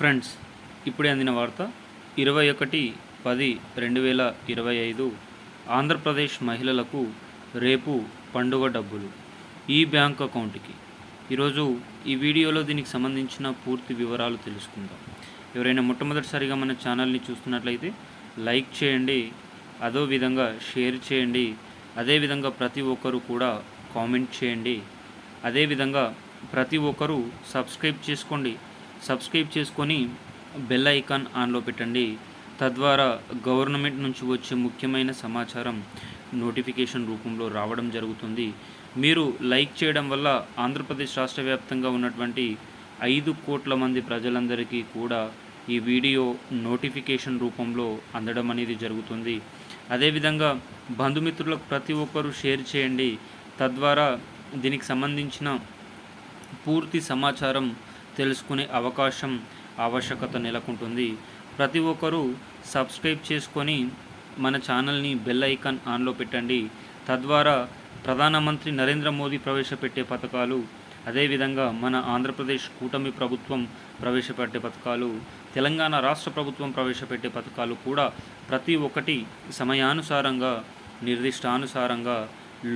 Friends ఇప్పుడే అందిన వార్త ఇరవై ఒకటి పది రెండు వేల ఇరవై ఐదు ఆంధ్రప్రదేశ్ మహిళలకు రేపు పండుగ డబ్బులు ఈ బ్యాంక్ అకౌంట్కి. ఈరోజు ఈ వీడియోలో దీనికి సంబంధించిన పూర్తి వివరాలు తెలుసుకుందాం. ఎవరైనా మొట్టమొదటిసారిగా మన ఛానల్ని చూస్తున్నట్లయితే లైక్ చేయండి అదో విధంగా షేర్ చేయండి అదేవిధంగా ప్రతి ఒక్కరూ కూడా కామెంట్ చేయండి అదేవిధంగా ప్రతి ఒక్కరూ సబ్స్క్రైబ్ చేసుకోండి. సబ్స్క్రైబ్ చేసుకొని బెల్ ఐకాన్ ఆన్లో పెట్టండి. తద్వారా గవర్నమెంట్ నుంచి వచ్చే ముఖ్యమైన సమాచారం నోటిఫికేషన్ రూపంలో రావడం జరుగుతుంది. మీరు లైక్ చేయడం వల్ల ఆంధ్రప్రదేశ్ రాష్ట్ర వ్యాప్తంగా ఉన్నటువంటి ఐదు కోట్ల మంది ప్రజలందరికీ కూడా ఈ వీడియో నోటిఫికేషన్ రూపంలో అందడం అనేది జరుగుతుంది. అదేవిధంగా బంధుమిత్రులకు ప్రతి ఒక్కరూ షేర్ చేయండి. తద్వారా దీనికి సంబంధించిన పూర్తి సమాచారం తెలుసుకునే అవకాశం ఆవశ్యకత నెలకొంటుంది. ప్రతి ఒక్కరూ సబ్స్క్రైబ్ చేసుకొని మన ఛానల్ని బెల్ ఐకాన్ ఆన్లో పెట్టండి. తద్వారా ప్రధానమంత్రి నరేంద్ర మోదీ ప్రవేశపెట్టే పథకాలు అదేవిధంగా మన ఆంధ్రప్రదేశ్ కూటమి ప్రభుత్వం ప్రవేశపెట్టే పథకాలు తెలంగాణ రాష్ట్ర ప్రభుత్వం ప్రవేశపెట్టే పథకాలు కూడా ప్రతి ఒక్కటి సమయానుసారంగా నిర్దిష్టానుసారంగా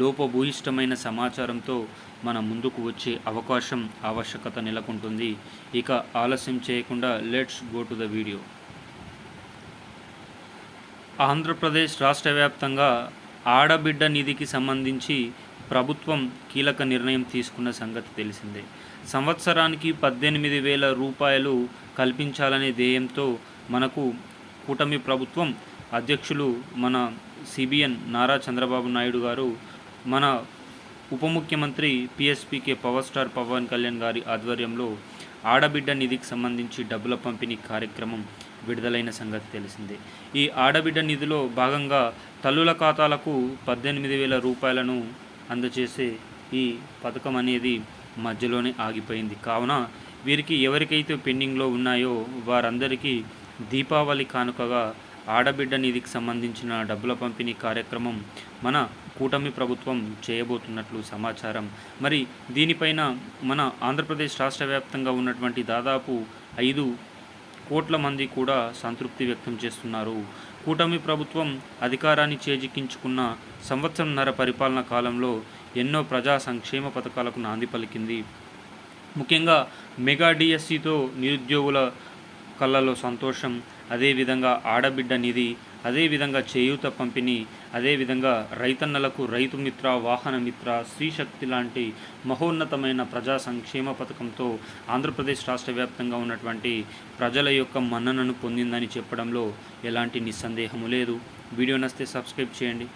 లోపభూయిష్టమైన సమాచారంతో మన ముందుకు వచ్చే అవకాశం ఆవశ్యకత నెలకొంటుంది. ఇక ఆలస్యం చేయకుండా let's go to the video Andhra Pradesh రాష్ట్ర వ్యాప్తంగా ఆడబిడ్డ నిధికి సంబంధించి ప్రభుత్వం కీలక నిర్ణయం తీసుకున్న సంగతి తెలిసిందే. సంవత్సరానికి పద్దెనిమిది వేల రూపాయలు కల్పించాలనే ధ్యేయంతో మనకు కూటమి ప్రభుత్వం అధ్యక్షులు మన సిబిఎన్ నారా చంద్రబాబు నాయుడు గారు మన ఉప ముఖ్యమంత్రి PSPK power star Pawan Kalyan గారి ఆధ్వర్యంలో ఆడబిడ్డ నిధికి సంబంధించి డబ్బుల పంపిణీ కార్యక్రమం విడుదలైన సంగతి తెలిసిందే. ఈ ఆడబిడ్డ నిధిలో భాగంగా తల్లుల ఖాతాలకు పద్దెనిమిది వేల రూపాయలను అందజేసే ఈ పథకం అనేది మధ్యలోనే ఆగిపోయింది. కావున వీరికి ఎవరికైతే పెండింగ్లో ఉన్నాయో వారందరికీ దీపావళి కానుకగా ఆడబిడ్డ నిధికి సంబంధించిన డబ్బుల పంపిణీ కార్యక్రమం మన కూటమి ప్రభుత్వం చేయబోతున్నట్లు సమాచారం. మరి దీనిపైన మన ఆంధ్రప్రదేశ్ రాష్ట్ర వ్యాప్తంగా ఉన్నటువంటి దాదాపు ఐదు కోట్ల మంది కూడా సంతృప్తి వ్యక్తం చేస్తున్నారు. కూటమి ప్రభుత్వం అధికారాన్ని చేజిక్కించుకున్న సంవత్సరంన్నర పరిపాలన కాలంలో ఎన్నో ప్రజా సంక్షేమ పథకాలకు నాంది పలికింది. ముఖ్యంగా మెగా డిఎస్సితో నిరుద్యోగుల కళ్ళలో సంతోషం అదేవిధంగా ఆడబిడ్డ నిధి అదేవిధంగా చేయూత పంపిణీ అదేవిధంగా రైతన్నలకు రైతు మిత్ర వాహన మిత్ర స్త్రీశక్తి లాంటి మహోన్నతమైన ప్రజా సంక్షేమ పథకంతో ఆంధ్రప్రదేశ్ రాష్ట్ర వ్యాప్తంగా ఉన్నటువంటి ప్రజల యొక్క మన్ననను పొందిందని చెప్పడంలో ఎలాంటి నిస్సందేహము లేదు. వీడియో నస్తే సబ్స్క్రైబ్ చేయండి.